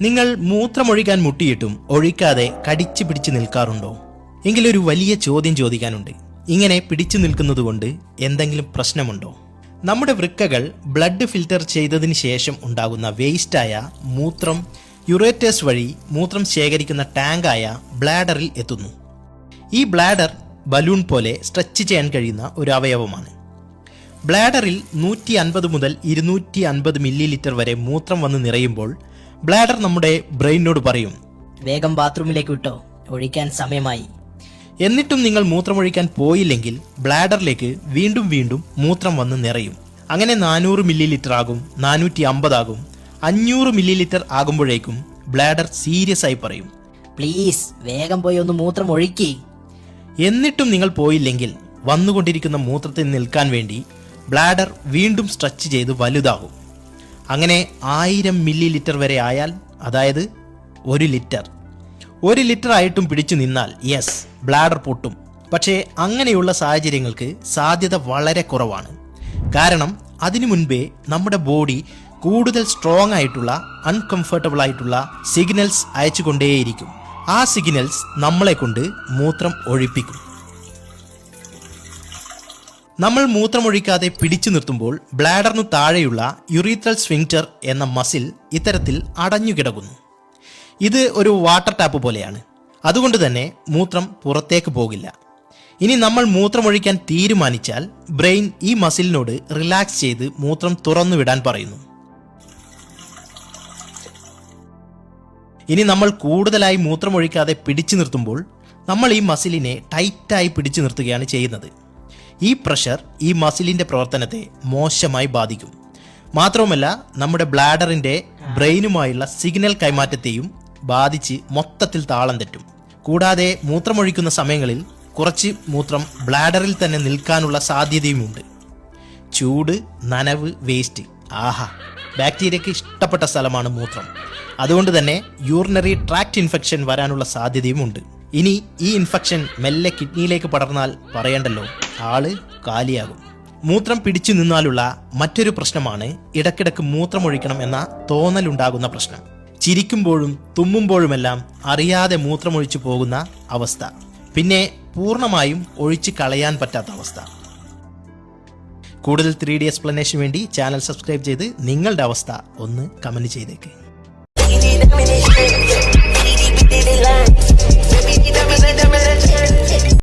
നിങ്ങൾ മൂത്രമൊഴിക്കാൻ മുട്ടിയിട്ടും ഒഴിക്കാതെ കടിച്ചു പിടിച്ചു നിൽക്കാറുണ്ടോ? എങ്കിലൊരു വലിയ ചോദ്യം ചോദിക്കാനുണ്ട്. ഇങ്ങനെ പിടിച്ചു നിൽക്കുന്നതുകൊണ്ട് എന്തെങ്കിലും പ്രശ്നമുണ്ടോ? നമ്മുടെ വൃക്കകൾ ബ്ലഡ് ഫിൽറ്റർ ചെയ്തതിന് ശേഷം ഉണ്ടാകുന്ന വേസ്റ്റായ മൂത്രം യുറേറ്റേഴ്സ് വഴി മൂത്രം ശേഖരിക്കുന്ന ടാങ്കായ ബ്ലാഡറിൽ എത്തുന്നു. ഈ ബ്ലാഡർ ബലൂൺ പോലെ സ്ട്രെച്ച് ചെയ്യാൻ കഴിയുന്ന ഒരു അവയവമാണ്. ബ്ലാഡറിൽ നൂറ്റി അൻപത് മുതൽ ഇരുന്നൂറ്റി അൻപത് മില്ലി ലിറ്റർ വരെ മൂത്രം വന്ന് നിറയുമ്പോൾ ബ്ലാഡർ നമ്മുടെ ബ്രെയിനോട് പറയും. വേഗം ബാത്റൂമിലേക്ക് വിട്ടോ. ഒഴിക്കാൻ സമയമായി. എന്നിട്ടും നിങ്ങൾ മൂത്രമൊഴിക്കാൻ പോയില്ലെങ്കിൽ ബ്ലാഡറിലേക്ക് വീണ്ടും വീണ്ടും മൂത്രം വന്ന് നിറയും. അങ്ങനെ നാനൂറ് മില്ലി ലിറ്റർ ആകും നാനൂറ്റി അമ്പതാകും അഞ്ഞൂറ് മില്ലി ലിറ്റർ ആകുമ്പോഴേക്കും ബ്ലാഡർ സീരിയസ് ആയി പറയും. പ്ലീസ് വേഗം പോയി ഒന്ന് മൂത്രം ഒഴിക്കി. എന്നിട്ടും നിങ്ങൾ പോയില്ലെങ്കിൽ വന്നുകൊണ്ടിരിക്കുന്ന മൂത്രത്തിൽ നിൽക്കാൻ വേണ്ടി ബ്ലാഡർ വീണ്ടും സ്ട്രെച്ച് ചെയ്ത് വലുതാകും. അങ്ങനെ ആയിരം മില്ലി ലിറ്റർ വരെ ആയാൽ അതായത് ഒരു ലിറ്റർ. ഒരു ലിറ്റർ ആയിട്ടും പിടിച്ചു നിന്നാൽ യെസ് ബ്ലാഡർ പൊട്ടും. പക്ഷേ അങ്ങനെയുള്ള സാഹചര്യങ്ങൾക്ക് സാധ്യത വളരെ കുറവാണ്. കാരണം അതിനു മുൻപേ നമ്മുടെ ബോഡി കൂടുതൽ സ്ട്രോങ് ആയിട്ടുള്ള അൺകംഫർട്ടബിൾ ആയിട്ടുള്ള സിഗ്നൽസ് അയച്ചുകൊണ്ടേയിരിക്കും. ആ സിഗ്നൽസ് നമ്മളെ കൊണ്ട് മൂത്രം ഒഴിപ്പിക്കും. നമ്മൾ മൂത്രമൊഴിക്കാതെ പിടിച്ചു നിർത്തുമ്പോൾ ബ്ലാഡറിനു താഴെയുള്ള യുറീത്രൽ സ്വിങ്റ്റർ എന്ന മസിൽ ഇത്തരത്തിൽ അടഞ്ഞുകിടക്കുന്നു ഇത് ഒരു വാട്ടർ ടാപ്പ് പോലെയാണ്. അതുകൊണ്ട് തന്നെ മൂത്രം പുറത്തേക്ക് പോകില്ല. ഇനി നമ്മൾ മൂത്രമൊഴിക്കാൻ തീരുമാനിച്ചാൽ ബ്രെയിൻ ഈ മസിലിനോട് റിലാക്സ് ചെയ്ത് മൂത്രം തുറന്നുവിടാൻ പറയുന്നു. ഇനി നമ്മൾ കൂടുതലായി മൂത്രമൊഴിക്കാതെ പിടിച്ചു നിർത്തുമ്പോൾ നമ്മൾ ഈ മസിലിനെ ടൈറ്റായി പിടിച്ചു നിർത്തുകയാണ് ചെയ്യുന്നത്. ഈ പ്രഷർ ഈ മസിലിന്റെ പ്രവർത്തനത്തെ മോശമായി ബാധിക്കും. മാത്രവുമല്ല നമ്മുടെ ബ്ലാഡറിന്റെ ബ്രെയിനുമായുള്ള സിഗ്നൽ കൈമാറ്റത്തെയും ബാധിച്ച് മൊത്തത്തിൽ താളം തെറ്റും. കൂടാതെ മൂത്രമൊഴിക്കുന്ന സമയങ്ങളിൽ കുറച്ച് മൂത്രം ബ്ലാഡറിൽ തന്നെ നിൽക്കാനുള്ള സാധ്യതയുമുണ്ട്. ചൂട് നനവ് വേസ്റ്റ്. ആഹാ ബാക്ടീരിയക്ക് ഇഷ്ടപ്പെട്ട സ്ഥലമാണ് മൂത്രം. അതുകൊണ്ട് തന്നെ യൂറിനറി ട്രാക്ട് ഇൻഫെക്ഷൻ വരാനുള്ള സാധ്യതയുമുണ്ട്. ഇനി ഈ ഇൻഫെക്ഷൻ മെല്ലെ കിഡ്നിയിലേക്ക് പടർന്നാൽ പറയണ്ടല്ലോ. ആൾ കാലിയാകും. മൂത്രം പിടിച്ചു നിന്നാലുള്ള മറ്റൊരു പ്രശ്നമാണ് ഇടക്കിടക്ക് മൂത്രമൊഴിക്കണം എന്ന തോന്നലുണ്ടാകുന്ന പ്രശ്നം. ചിരിക്കുമ്പോഴും തുമ്മുമ്പോഴുമെല്ലാം അറിയാതെ മൂത്രമൊഴിച്ചു പോകുന്ന അവസ്ഥ. പിന്നെ പൂർണമായും ഒഴിച്ചു കളയാൻ പറ്റാത്ത അവസ്ഥ. കൂടുതൽ ത്രീ ഡി എക്സ്പ്ലനേഷൻ വേണ്ടി ചാനൽ സബ്സ്ക്രൈബ് ചെയ്ത് നിങ്ങളുടെ അവസ്ഥ ഒന്ന് കമന്റ് ചെയ്തേക്ക്.